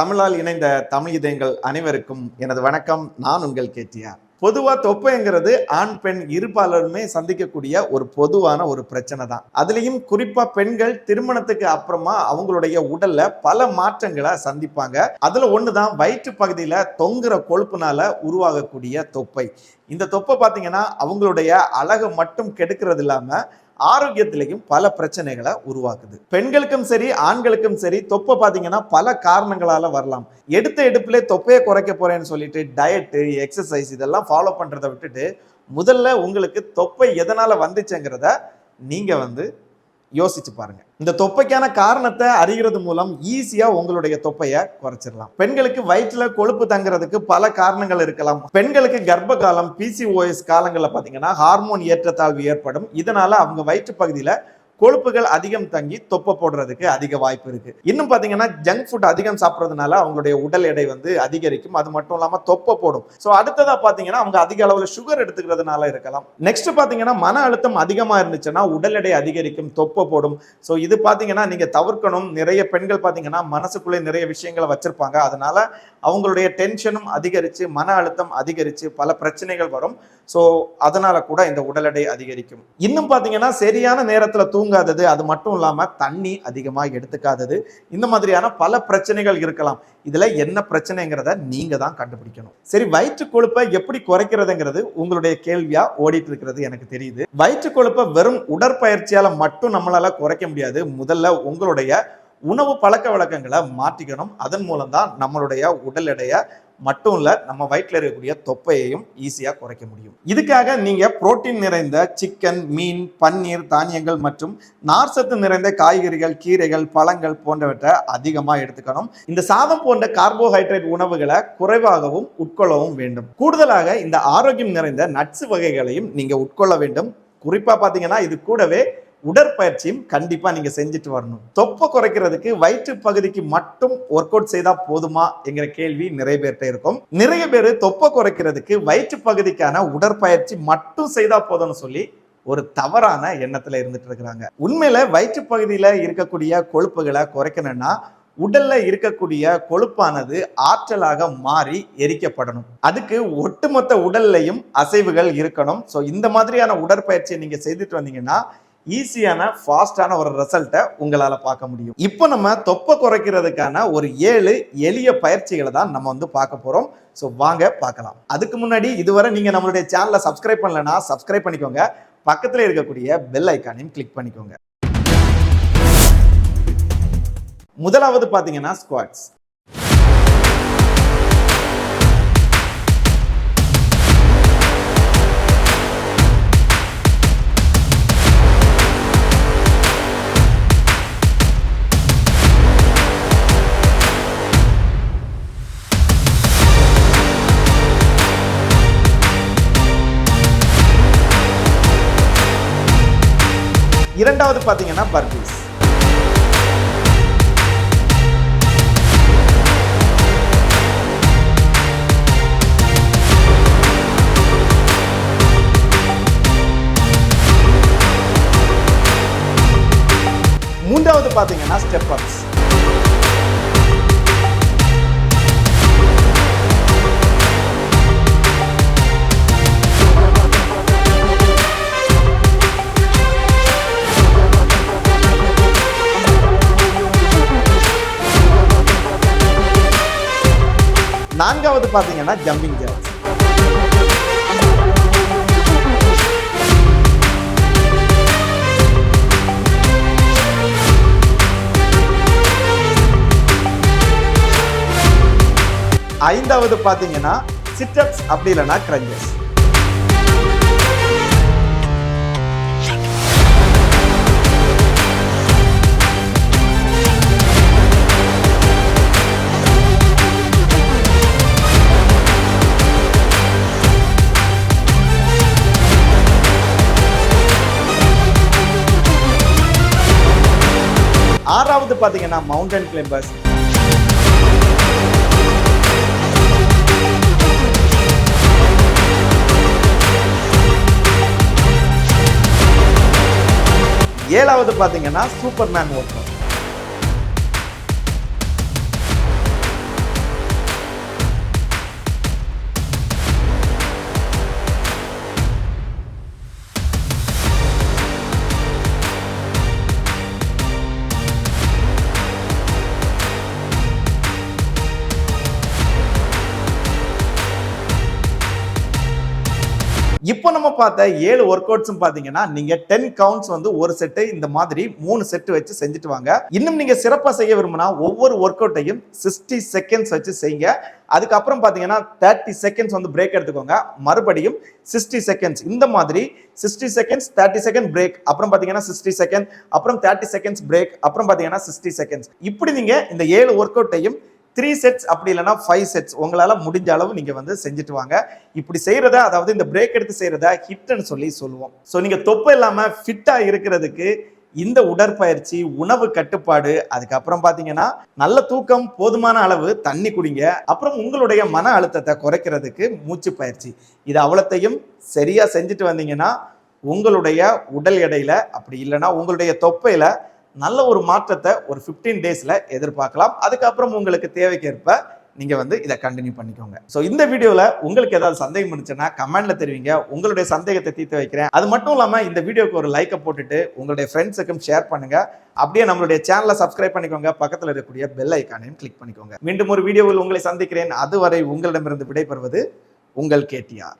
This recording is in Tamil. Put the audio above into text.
தமிழால் இணைந்த தமிழ் இதயங்கள் அனைவருக்கும் எனது வணக்கம். நான் உங்கள் கேட்டியார். பொதுவா தொப்பைங்கிறது ஆண் பெண் இருபாலருமே சந்திக்கக்கூடிய ஒரு பொதுவான ஒரு பிரச்சனை தான். அதுலயும் குறிப்பா பெண்கள் திருமணத்துக்கு அப்புறமா அவங்களுடைய உடல்ல பல மாற்றங்களை சந்திப்பாங்க. அதுல ஒண்ணுதான் வயிற்று பகுதியில தொங்குற கொழுப்புனால உருவாகக்கூடிய தொப்பை. இந்த தொப்பை பார்த்தீங்கன்னா அவங்களுடைய அழகை மட்டும் கெடுக்கிறது இல்லாம ஆரோக்கியத்திலையும் பல பிரச்சனைகளை உருவாக்குது. பெண்களுக்கும் சரி ஆண்களுக்கும் சரி தொப்பை பார்த்தீங்கன்னா பல காரணங்களால வரலாம். எடுத்த எடுப்பிலே தொப்பையை குறைக்க போறேன்னு சொல்லிட்டு டயட்டு எக்ஸசைஸ் இதெல்லாம் ஃபாலோ பண்றதை விட்டுட்டு முதல்ல உங்களுக்கு தொப்பை எதனால வந்துச்சுங்கிறத நீங்க வந்து யோசிச்சு பாருங்க. இந்த தொப்பைக்கான காரணத்தை அறிகிறது மூலம் ஈஸியா உங்களுடைய தொப்பையை குறைச்சிடலாம். பெண்களுக்கு வயிற்றுல கொழுப்பு தங்குறதுக்கு பல காரணங்கள் இருக்கலாம். பெண்களுக்கு கர்ப்ப காலம் பிசிஓஎஸ் காலங்களில் பார்த்தீங்கன்னா ஹார்மோன் ஏற்றத்தாழ்வு ஏற்படும். இதனால அவங்க வயிற்று பகுதியில கொழுப்புகள் அதிகம் தங்கி தொப்பை போடுறதுக்கு அதிக வாய்ப்பு இருக்கு. இன்னும் பாத்தீங்கன்னா ஜங்க் ஃபுட் அதிகம் சாப்பிட்றதுனால அவங்களுடைய உடல் எடை வந்து அதிகரிக்கும். அது மட்டும் இல்லாம தொப்பை போடும். ஸோ அடுத்ததா பாத்தீங்கன்னா அவங்க அதிக அளவுல சுகர் எடுத்துக்கிறதுனால இருக்கலாம். நெக்ஸ்ட் பாத்தீங்கன்னா மன அழுத்தம் அதிகமா இருந்துச்சுன்னா உடல் எடை அதிகரிக்கும் தொப்பை போடும். ஸோ இது பாத்தீங்கன்னா நீங்க தவிர்க்கணும். நிறைய பெண்கள் பாத்தீங்கன்னா மனசுக்குள்ளே நிறைய விஷயங்களை வச்சிருப்பாங்க. அதனால அவங்களுடைய டென்ஷனும் அதிகரிச்சு மன அழுத்தம் அதிகரிச்சு பல பிரச்சனைகள் வரும். ஸோ அதனால கூட இந்த உடல் எடை அதிகரிக்கும். இன்னும் பார்த்தீங்கன்னா சரியான நேரத்தில் தூங்காதது அது மட்டும் இல்லாமல் தண்ணி அதிகமாக எடுத்துக்காதது. இந்த மாதிரியான பல பிரச்சனைகள் இருக்கலாம். இதில் என்ன பிரச்சனைங்கிறத நீங்கள் தான் கண்டுபிடிக்கணும். சரி வயிற்று கொழுப்பை எப்படி குறைக்கிறதுங்கிறது உங்களுடைய கேள்வியாக ஓடிட்டு இருக்கிறது எனக்கு தெரியுது. வயிற்று கொழுப்பை வெறும் உடற்பயிற்சியால் மட்டும் நம்மளால் குறைக்க முடியாது. முதல்ல உங்களுடைய உணவு பழக்க வழக்கங்களை மாற்றிக்கணும். அதன் மூலம் தான் நம்மளுடைய உடல் எடையை மட்டும் இல்லை நம்ம வயிற்றில் இருக்கக்கூடிய தொப்பையையும் ஈஸியாக குறைக்க முடியும். இதுக்காக நீங்கள் புரோட்டீன் நிறைந்த சிக்கன் மீன் பன்னீர் தானியங்கள் மற்றும் நார்ச்சத்து நிறைந்த காய்கறிகள் கீரைகள் பழங்கள் போன்றவற்றை அதிகமாக எடுத்துக்கணும். இந்த சாதம் போன்ற கார்போஹைட்ரேட் உணவுகளை குறைவாகவும் உட்கொள்ளவும் வேண்டும். கூடுதலாக இந்த ஆரோக்கியம் நிறைந்த நட்ஸ் வகைகளையும் நீங்கள் உட்கொள்ள வேண்டும். குறிப்பாக பார்த்தீங்கன்னா இது கூடவே உடற்பயிற்சியும் கண்டிப்பாக நீங்கள் செஞ்சுட்டு வரணும். தொப்பை குறைக்கிறதுக்கு வயிற்று பகுதிக்கு மட்டும் ஒர்க் அவுட் செய்தால் போதுமா என்கிற கேள்வி நிறைய பேர்கிட்ட இருக்கும். நிறைய பேர் தொப்பை குறைக்கிறதுக்கு வயிற்று பகுதிக்கான உடற்பயிற்சி மட்டும் செய்தால் போதும்னு சொல்லி ஒரு தவறான எண்ணத்தில் இருந்துட்டு இருக்கிறாங்க. உண்மையில் வயிற்று பகுதியில் இருக்கக்கூடிய கொழுப்புகளை குறைக்கணும்னா உடல்ல இருக்கக்கூடிய கொழுப்பானது ஆற்றலாக மாறி எரிக்கப்படணும். அதுக்கு ஒட்டுமொத்த உடல்லையும் அசைவுகள் இருக்கணும். ஸோ இந்த மாதிரியான உடற்பயிற்சியை நீங்க செய்துட்டு வந்தீங்கன்னா ஈஸியான ஃபாஸ்டான ஒரு ரிசல்ட்டை உங்களால் பார்க்க முடியும். இப்போ நம்ம தொப்பை குறைக்கிறதுக்கான ஒரு ஏழு எளிய பயிற்சிகளை தான் நம்ம வந்து பார்க்க போகிறோம் ஸோ வாங்க பார்க்கலாம். அதுக்கு முன்னாடி இதுவரை நீங்கள் நம்மளுடைய சேனலை சப்ஸ்கிரைப் பண்ணலன்னா சப்ஸ்கிரைப் பண்ணிக்கோங்க. பக்கத்தில் இருக்கக்கூடிய பெல் ஐக்கானையும் கிளிக் பண்ணிக்கோங்க. முதலாவது பார்த்தீங்கன்னா ஸ்குவாட்ஸ் இரண்டாவது பார்த்தீங்கன்னா பர்பீஸ் மூன்றாவது பார்த்தீங்கன்னா ஸ்டெப் நான்காவது பார்த்தீங்கன்னா ஜம்பிங் ஜாக்ஸ் ஐந்தாவது பார்த்தீங்கன்னா சிட்டப்ஸ் அப்படி இல்லைன்னா கிரஞ்சஸ் ஆறாவது பார்த்தீங்கன்னா மவுண்டன் கிளைம்பர்ஸ் ஏழாவது பார்த்தீங்கன்னா சூப்பர்மேன் ஓட்டம் இப்போ நம்ம பார்த்த ஏழு ஒர்க் அவுட்ஸும் பார்த்தீங்கன்னா நீங்க டென் கவுண்ட்ஸ் வந்து ஒரு செட்டு இந்த மாதிரி மூணு செட்டு வச்சு செஞ்சுட்டு வாங்க. இன்னும் நீங்க சிறப்பாக செய்ய விரும்பினா ஒவ்வொரு ஒர்க் அவுட்டையும் சிக்ஸ்டி செகண்ட்ஸ் வச்சு செய்யுங்க. அதுக்கப்புறம் பார்த்தீங்கன்னா தேர்ட்டி செகண்ட்ஸ் வந்து பிரேக் எடுத்துக்கோங்க. மறுபடியும் சிக்ஸ்டி செகண்ட்ஸ் இந்த மாதிரி sixty seconds thirty second break அப்புறம் பார்த்தீங்கன்னா சிக்ஸ்டி செகண்ட் அப்புறம் தேர்ட்டி செகண்ட்ஸ் பிரேக் அப்புறம் பார்த்தீங்கன்னா சிக்ஸ்டி செகண்ட்ஸ் இப்படி நீங்க இந்த ஏழு ஒர்க் அவுட்டையும் த்ரீ செட்ஸ் அப்படி இல்லைன்னா ஃபைவ் செட்ஸ் உங்களால் முடிஞ்ச அளவு நீங்கள் வந்து செஞ்சுட்டு வாங்க. இப்படி செய்கிறத அதாவது இந்த பிரேக் எடுத்து செய்கிறத ஹிட்னு சொல்லி சொல்லுவோம். ஸோ நீங்கள் தொப்பை இல்லாமல் ஃபிட்டாக இருக்கிறதுக்கு இந்த உடற்பயிற்சி உணவு கட்டுப்பாடு அதுக்கப்புறம் பார்த்தீங்கன்னா நல்ல தூக்கம் போதுமான அளவு தண்ணி குடிங்க. அப்புறம் உங்களுடைய மன அழுத்தத்தை குறைக்கிறதுக்கு மூச்சு பயிற்சி. இது அவ்வளத்தையும் சரியாக செஞ்சுட்டு வந்தீங்கன்னா உங்களுடைய உடல் எடையில் அப்படி இல்லைன்னா உங்களுடைய தொப்பையில் நல்ல ஒரு மாற்றத்தை ஒரு ஃபிஃப்டீன் டேஸில் எதிர்பார்க்கலாம். அதுக்கப்புறம் உங்களுக்கு தேவைக்கேற்ப நீங்கள் வந்து இதை கண்டினியூ பண்ணிக்கோங்க. ஸோ இந்த வீடியோவில் உங்களுக்கு ஏதாவது சந்தேகம் இருந்துச்சுன்னா கமெண்ட்ல தெரிவிங்க. உங்களுடைய சந்தேகத்தை தீர்த்து வைக்கிறேன். அது மட்டும் இல்லாமல் இந்த வீடியோக்கு ஒரு லைக்கை போட்டுட்டு உங்களுடைய ஃப்ரெண்ட்ஸுக்கும் ஷேர் பண்ணுங்க. அப்படியே நம்மளுடைய சேனலை சப்ஸ்கிரைப் பண்ணிக்கோங்க. பக்கத்தில் இருக்கக்கூடிய பெல் ஐக்கானையும் கிளிக் பண்ணிக்கோங்க. மீண்டும் ஒரு வீடியோவில் உங்களை சந்திக்கிறேன். அதுவரை உங்களிடமிருந்து விடைபெறுவது உங்கள் கேடிஆர்